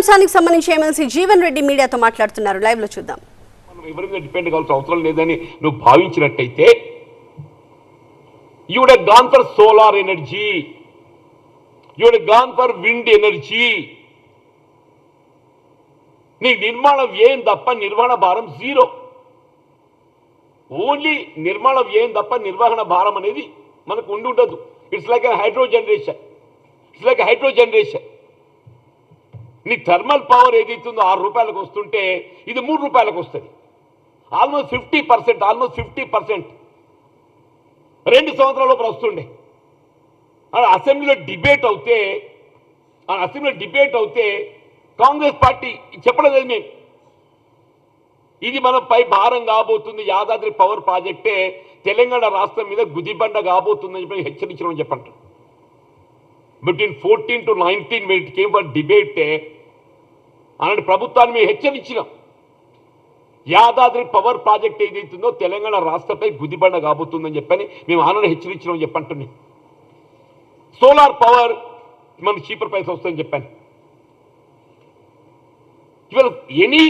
అంశానికి సంబంధించి ఎమ్మెల్సీ జీవన్ రెడ్డి మీడియాతో మాట్లాడుతున్నారు. లైవ్లో చూద్దాం. ఎవరి మీద డిపెండ్ కావాల్సిన అవసరం లేదని నువ్వు భావించినట్టయితే you'd gone for solar energy you'd gone for wind energy నీ నిర్మాణ వ్యయం తప్ప నిర్వహణ భారం జీరో. ఓన్లీ నిర్మాణ వ్యయం తప్ప నిర్వహణ భారం అనేది మనకు ఉండి ఉండదు. It's like hydro generation it's like hydro generation నీ థర్మల్ పవర్ ఏదైతుందో ఆరు రూపాయలకు వస్తుంటే ఇది మూడు రూపాయలకు వస్తుంది. Almost fifty percent almost fifty percent రెండు సంవత్సరాల లోపల వస్తుండే. అసెంబ్లీలో డిబేట్ అవుతే అసెంబ్లీలో డిబేట్ అవుతే కాంగ్రెస్ పార్టీ చెప్పలేదు మేము. ఇది మనపై భారం కాబోతుంది యాదాద్రి పవర్ ప్రాజెక్టే తెలంగాణ రాష్ట్రం మీద గుదిబండ కాబోతుందని చెప్పి హెచ్చరించడం చెప్పంటారు. Between fourteen to nineteen minute came for debate అలాంటి ప్రభుత్వాన్ని మేము హెచ్చరించినాం. యాదాద్రి పవర్ ప్రాజెక్ట్ ఏదైతుందో తెలంగాణ రాష్ట్రపై గుదిబండ కాబోతుందని చెప్పని మేము ఆనని హెచ్చరించినాం చెప్పంటున్నాం. సోలార్ పవర్ మన చీపర్ ప్రైస్ వస్తుందని చెప్పాను. ఇవాళ ఎనీ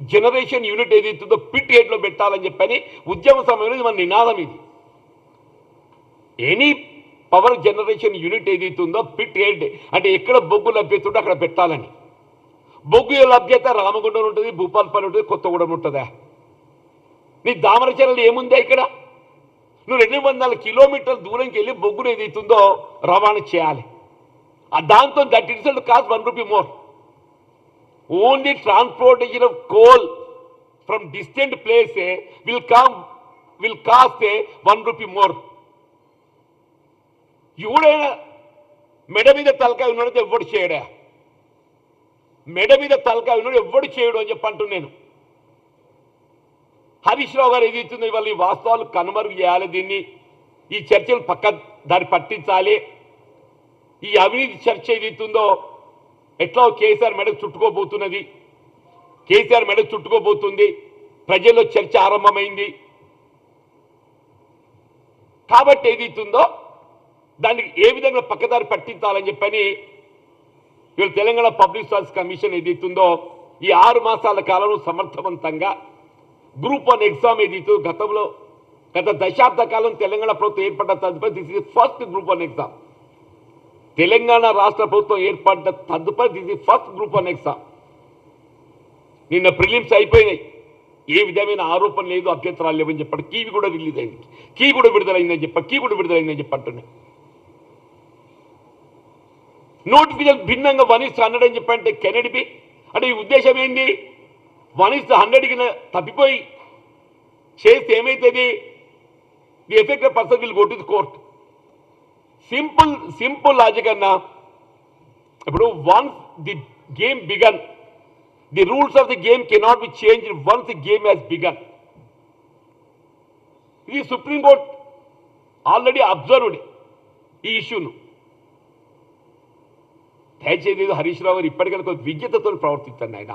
జనరేషన్ యూనిట్ ఏదైతుందో పిట్ హెడ్లో పెట్టాలని చెప్పని ఉద్యమ సమయంలో మన నినాదం ఇది. ఎనీ పవర్ జనరేషన్ యూనిట్ ఏదైతే ఉందో పిట్ ఏంటి అంటే ఎక్కడ బొగ్గు లభ్యత ఉంటే అక్కడ పెట్టాలని. బొగ్గు లభ్యత? రామగుండం ఉంటుంది భూపాల్పల్లి ఉంటుంది కొత్తగూడెం ఉంటుందా? నీ దామరచరలు ఏముందా ఇక్కడ? నువ్వు రెండు వందల కిలోమీటర్ల దూరంకి వెళ్ళి బొగ్గును ఏదైతుందో రవాణా చేయాలి. ఆ దాంతో that it's cost one rupee more. Only transportation of coal from distant place will come will cost one rupee more. ఎవడైనా మెడ మీద తలకాయ ఉన్నాడు ఎవ్వడు చేయడా మెడ మీద తలకాయ ఉన్నాడు ఎవ్వడు చేయడు అని చెప్పి అంటున్నాను నేను హరీష్ రావు గారు ఏదైతుందో ఇవాళ ఈ వాస్తవాలు కనుమరుగు చేయాలి దీన్ని ఈ చర్చలు పక్క దాన్ని పట్టించాలి ఈ అవినీతి చర్చ ఏదైతుందో ఎట్లా కేసీఆర్ మెడకు చుట్టుకోబోతున్నది కేసీఆర్ మెడకు చుట్టుకోబోతుంది ప్రజల్లో చర్చ ఆరంభమైంది కాబట్టి ఏదైతుందో దానికి ఏ విధంగా పక్కదారి పట్టించాలని చెప్పని వీళ్ళు తెలంగాణ పబ్లిక్ సర్వీస్ కమిషన్ ఏదైతుందో ఈ ఆరు మాసాల కాలంలో సమర్థవంతంగా గ్రూప్ వన్ ఎగ్జామ్ ఏదైతే గతంలో గత దశాబ్ద కాలం తెలంగాణ ప్రభుత్వం ఏర్పడ్డ తదుపరి this is first group one exam. Telangana రాష్ట్ర ప్రభుత్వం ఏర్పడ్డ తదుపరి this is first group one exam. నిన్న ప్రిలిమ్స్ అయిపోయినాయి. ఏ విధమైన ఆరోపణ లేదు అభ్యంతరాలు లేవని చెప్పాడు. కీవి కూడా రిలీజ్ అయింది. కీ కూడా విడుదలైందని చెప్ప కీ కూడా విడుదలైందని చెప్పి అంటున్నాయి నోటిఫికేషన్ భిన్నంగా వన్ ఇస్ హండ్రెడ్ అని చెప్పంటే కెనడిపి. అంటే ఈ ఉద్దేశం ఏంది? వన్ ఇస్ హండ్రెడ్కి తప్పిపోయి చేస్తే ఏమైతుంది? The affected person will go to the court. Simple simple logic అన్నా ఇప్పుడు once the game began the rules of the game cannot be change once the game has begun. ఇది సుప్రీంకోర్టు ఆల్రెడీ అబ్జర్వ్డ్ ఈ ఇష్యూను. దయచేసి ఏదో హరీష్ రావు గారు ఇప్పటికైనా కొంత విజ్ఞతతో ప్రవర్తిస్తాను ఆయన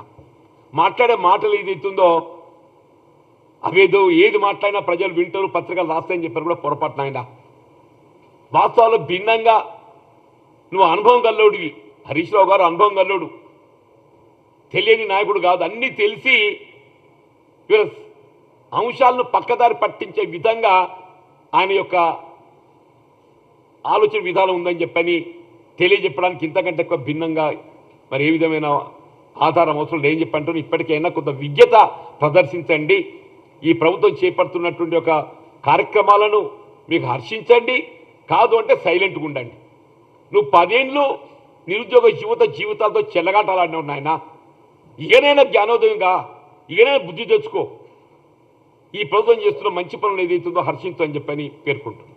మాట్లాడే మాటలు ఏదైతుందో అవేదో ఏది మాట్లాడినా ప్రజలు వింటారు పత్రికలు రాస్తాయని చెప్పారు కూడా పొరపాటున ఆయన వాస్తవాలు భిన్నంగా నువ్వు అనుభవం గల్లోడివి హరీష్ రావు గారు అనుభవం గల్లోడు తెలియని నాయకుడు కాదు. అన్నీ తెలిసి అంశాలను పక్కదారి పట్టించే విధంగా ఆయన యొక్క ఆలోచన విధానం ఉందని చెప్పని తెలియజెప్పడానికి ఇంతకంటే ఎక్కువ భిన్నంగా మరి ఏ విధమైన ఆధారం అవసరం లేని చెప్పంటూ ఇప్పటికైనా కొంత విజ్ఞత ప్రదర్శించండి. ఈ ప్రభుత్వం చేపడుతున్నటువంటి ఒక కార్యక్రమాలను మీకు హర్షించండి. కాదు అంటే సైలెంట్గా ఉండండి. నువ్వు పదేళ్ళు నిరుద్యోగ యువత జీవితాలతో చెల్లగాటాలన్నావు నాయన. ఇకనైనా జ్ఞానోదయంగా ఇకనైనా బుద్ధి తెచ్చుకో. ఈ ప్రభుత్వం చేస్తున్న మంచి పనులు ఏదైతుందో హర్షించు అని చెప్పని పేర్కొంటున్నాను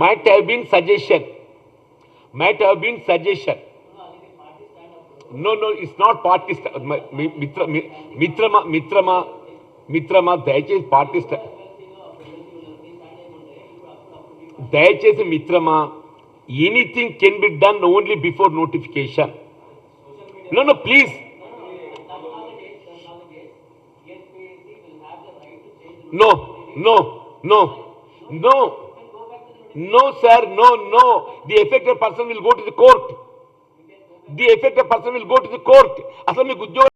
might have been suggestion might have been suggestion no no it's not party sta- మ- మి- మిత్ర మి- మిత్రమా మిత్రమా మిత్రమా దయచేసి పార్టీ స్టా- దయచేసి మిత్రమా anything can be done only before notification no no please No, no, no, no. No, sir, no, no. The affected person will go to the court. The affected person will go to the court. అసలు మీకు ఉద్యోగం